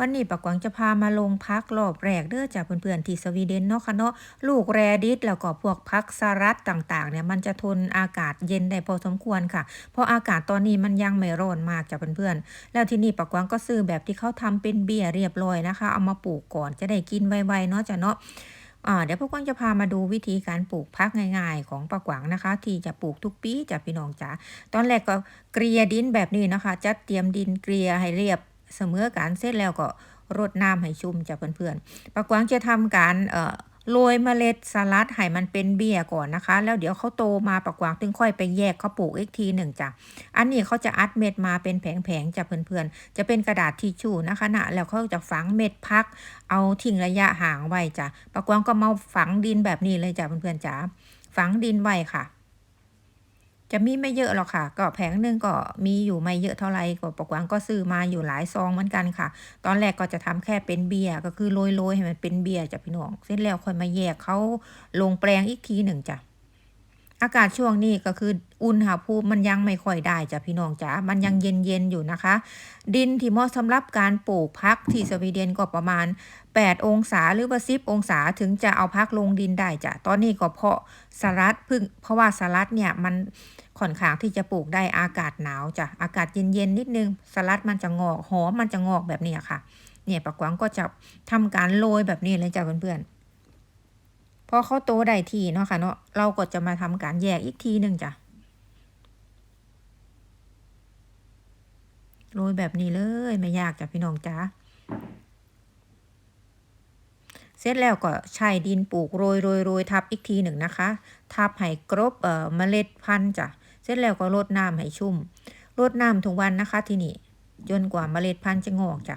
วันนี้ปะกวางจะพามาลงพักรอบแรกเด้อจากเพื่อนๆที่สวีเดนเนาะค่ะเนาะลูกแรดิสแล้วก็พวกพักสลัดต่างๆเนี่ยมันจะทนอากาศเย็นได้พอสมควรค่ะ เพราะอากาศตอนนี้มันยังไม่ร้อนมากจากเพื่อนๆแล้วที่นี่ปะกวางก็ซื้อแบบที่เขาทำเป็นเบียร์เรียบร้อยนะคะ เอามาปลูกก่อนจะได้กินไวๆเนาะจ้ะเนาะเดี๋ยวพวกกวางจะพามาดูวิธีการปลูกพักง่ายๆ ของปะกวางนะคะ ที่จะปลูกทุกปีจ้ะพี่น้องจ๋าตอนแรกก็เกลียดินแบบนี้นะคะ จัดเตรียมดินเกลียให้เรียบ เสมอการเสร็จแล้วก็รดน้ำให้ชุ่มจ้ะเพื่อนๆปะกวางจะทำการเอ่อโรยเมล็ดสลัดให้มันเป็นเบี้ยก่อนนะคะ แล้วเดี๋ยวเขาโตมาปะกวางถึงค่อยไปแยกเขาปลูกอีกทีหนึ่งจ้ะอันนี้เขาจะอัดเม็ดมาเป็นแผงๆจ้ะเพื่อนๆ จะเป็นกระดาษทิชชู่นะคะนะแล้วเขาจะฝังเม็ดพัก เอาทิ้งระยะห่างไว้จ้ะปะกวางก็มาฝังดินแบบนี้เลยจ้ะเพื่อนๆจ๋าฝังดินไว้ค่ะ จะมีไม่เยอะหรอกค่ะ ก็แผงหนึ่งก็มีอยู่ไม่เยอะเท่าไหร่ก็ปะกวางก็ซื้อมาอยู่หลายซองเหมือนกันค่ะ ตอนแรกก็จะทำแค่เป็นเบียร์ก็คือโรยๆให้มันเป็นเบียร์จ้ะพี่น้อง เสร็จแล้วค่อยมาแยกเขาลงแปลงอีกทีหนึ่งจ้ะ อากาศช่วงนี้ก็คืออุณหภูมิมันยังไม่ค่อยได้จ้ะพี่น้องจ๋า มันยังเย็นๆอยู่นะคะ ดินที่เหมาะสำหรับการปลูกพักที่สวีเดนก็ประมาณ 8 องศาหรือว่า10องศาถึงจะเอาพักลงดินได้จ้ะ ตอนนี้ก็เพาะสลัดพึ่งเพราะว่าสลัดเนี่ยมันค่อนข้างที่จะปลูกได้อากาศหนาวจ้ะ อากาศเย็นๆนิดนึง สลัดมันจะงอกหอมมันจะงอกแบบนี้ค่ะ เนี่ยปะกวางก็จะทำการโรยแบบนี้เลยจ้ะเพื่อนๆ พอเขาโตได้ทีเนาะค่ะเนาะเราก็จะมาทำการแยกอีกทีหนึ่งจ้ะโรยแบบนี้เลยไม่ยากจ้ะพี่น้องจ้าเสร็จแล้วก็ใช้ดินปลูกโรยโรยโรยทับอีกทีหนึ่งนะคะ ทับให้กรบเอ่อเมล็ดพันธุ์จ้ะเสร็จแล้วก็รดน้ำให้ชุ่มรดน้ำทุกวันนะคะที่นี่จนกว่าเมล็ดพันธุ์จะงอกจ้ะ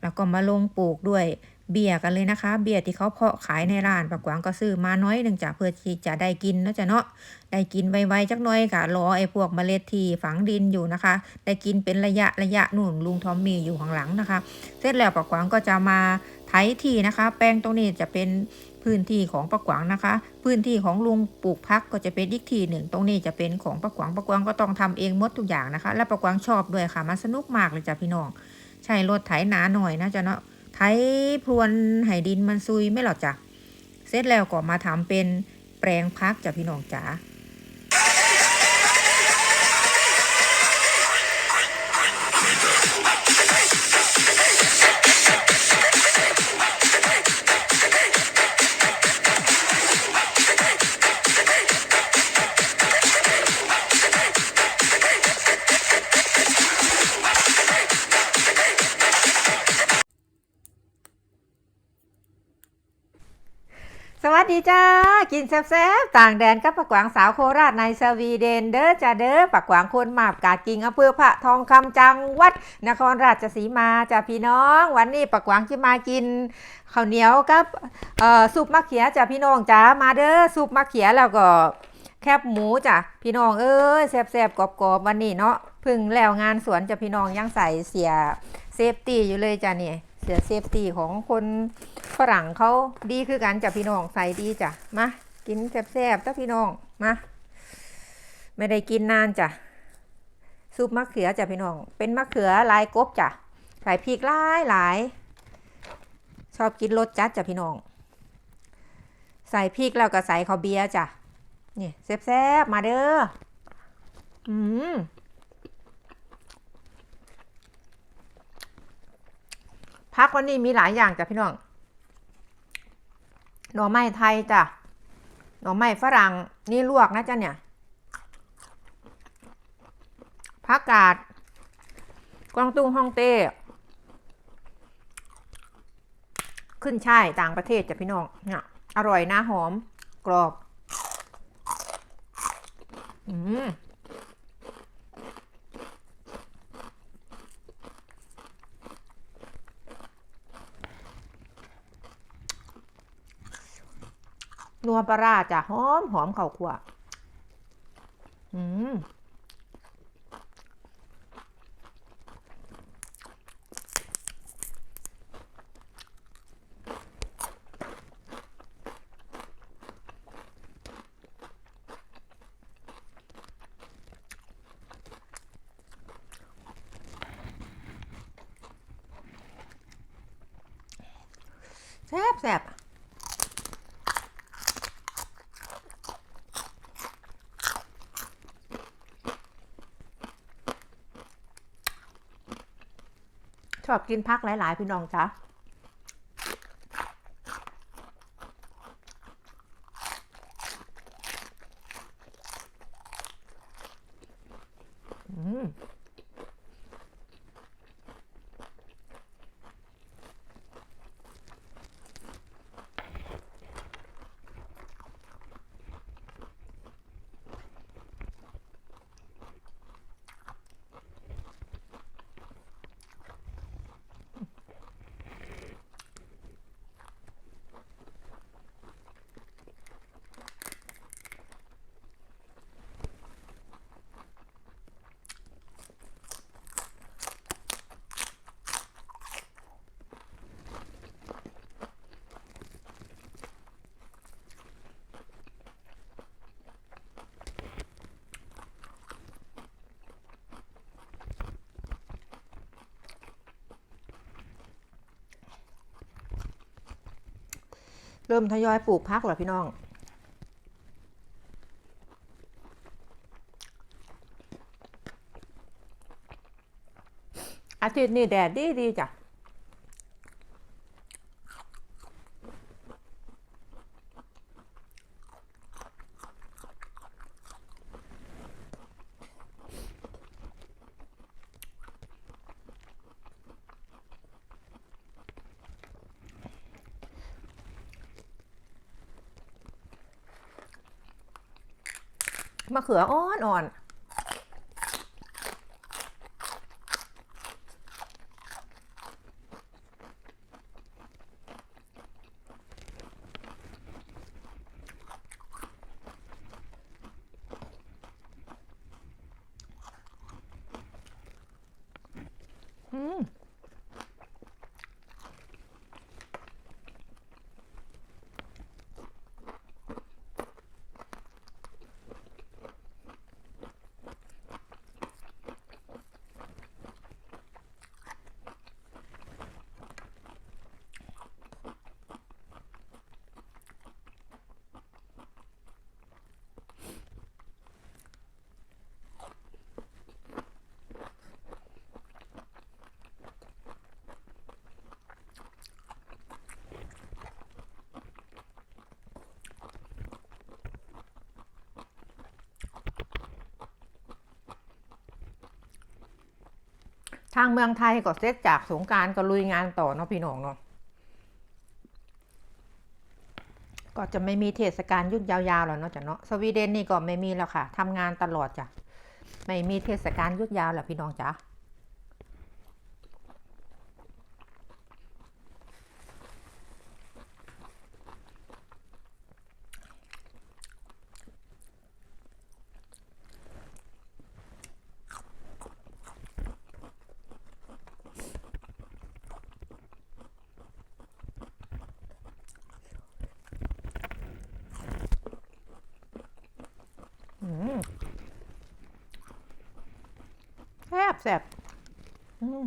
แล้วก็มาลงปลูกด้วย เบียร์กันเลยนะคะ เบียร์ที่เขาเพาะขายในร้านปากกวางก็ซื้อมาน้อยหนึ่งจ้ะเพื่อที่จะได้กินเนาะจ้ะเนาะได้กินไวๆจักหน้อยกะรอไอ้พวกเมล็ดที่ฝังดินอยู่นะคะ ได้กินเป็นระยะระยะนู่นลุงทอมมี่อยู่ข้างหลังนะคะ เสร็จแล้วปะกวางก็จะมาไถที่นะคะ แปลงตรงนี้จะเป็นพื้นที่ของปะกวางนะคะ พื้นที่ของลุงปลูกพักก็จะเป็นอีกที่หนึ่ง ตรงนี้จะเป็นของปะกวางปะกวางก็ต้องทำเองหมดทุกอย่างนะคะ และปะกวางชอบด้วยค่ะมันสนุกมากเลยจ้ะพี่น้อง ใช้รถไถหนาหน่อยนะจ๊ะเนาะ ไถพรวนไห้ดินมันซุยไม่หรอกจ้ะเสร็จแล้วก็มาทำเป็นแปลงพักจ้ะพี่น้องจ๋า ดีจ้า กินแซ่บๆ ต่างแดนกับปะกหวางสาวโคราชในสวีเดนเด้อจ้าเด้อปะกหวางคนมาบกาดกิงอำเภอพระทองคำจังหวัด นครราชสีมาจ้าพี่น้อง วันนี้ปะกหวางจะมากินข้าวเหนียวกับเอ่อซุปมะเขือจ้าพี่น้องจ้ามาเด้อซุปมะเขือแล้วก็แคบหมูจ้ะพี่น้องเอ้ยแซ่บๆกรอบๆวันนี้เนาะพึ่งแล้วงานสวนจ้ะพี่น้องยังใส่เสียเซฟตี้อยู่เลยจ้ะเนี่ย สียเซฟตี้ของคนฝรั่งเขาดีคือกันจ้ะพี่น้องใส่ดีจ้ะมากินแซ่บๆจ้ะพี่น้องมาไม่ได้กินนานจ้ะซุปมะเขือจ้ะพี่น้อง เป็นมะเขือลายกบจ้ะใส่พริกหลายหลายชอบกินรสจัดจ้ะพี่น้อง ใส่พริกแล้วก็ใส่ข้าวเบียร์จ้ะนี่แซ่บๆมาเด้ออืม พักวันนี้มีหลายอย่างจ้ะพี่น้อง หน่อไม้ไทยจ้ะ หน่อไม้ฝรั่งนี่ลวกนะจ๊ะเนี่ยผักกาดกวางตุ้งฮ่องเต้ ขึ้นช่ายต่างประเทศจ้ะพี่น้องเนี่ยอร่อยนะหอมกรอบ อืม นัวปลาจ้ะหอมหอมเข่าขวอืมแซ่บแซ่บ ชอบกินพักหลาย ๆ พี่น้องจ้ะอืม เริ่มทยอยปลูกพักเหรอพี่น้อง อาทิตย์นี้แดดดีดีจ้ะ มะเขืออ่อนอ่อนอืม ทางเมืองไทยก็เสร็จจากสงการก็ลุยงานต่อเนาะพี่น้องเนาะก็จะไม่มีเทศกาลยุดยาวๆแล้วเนาะจ้ะเนาะสวีเดนนี่ก็ไม่มีแล้วค่ะทำงานตลอดจ้ะไม่มีเทศกาลยุดยาวแล้วพี่น้องจ้ะ แซ่บแซ่บอืม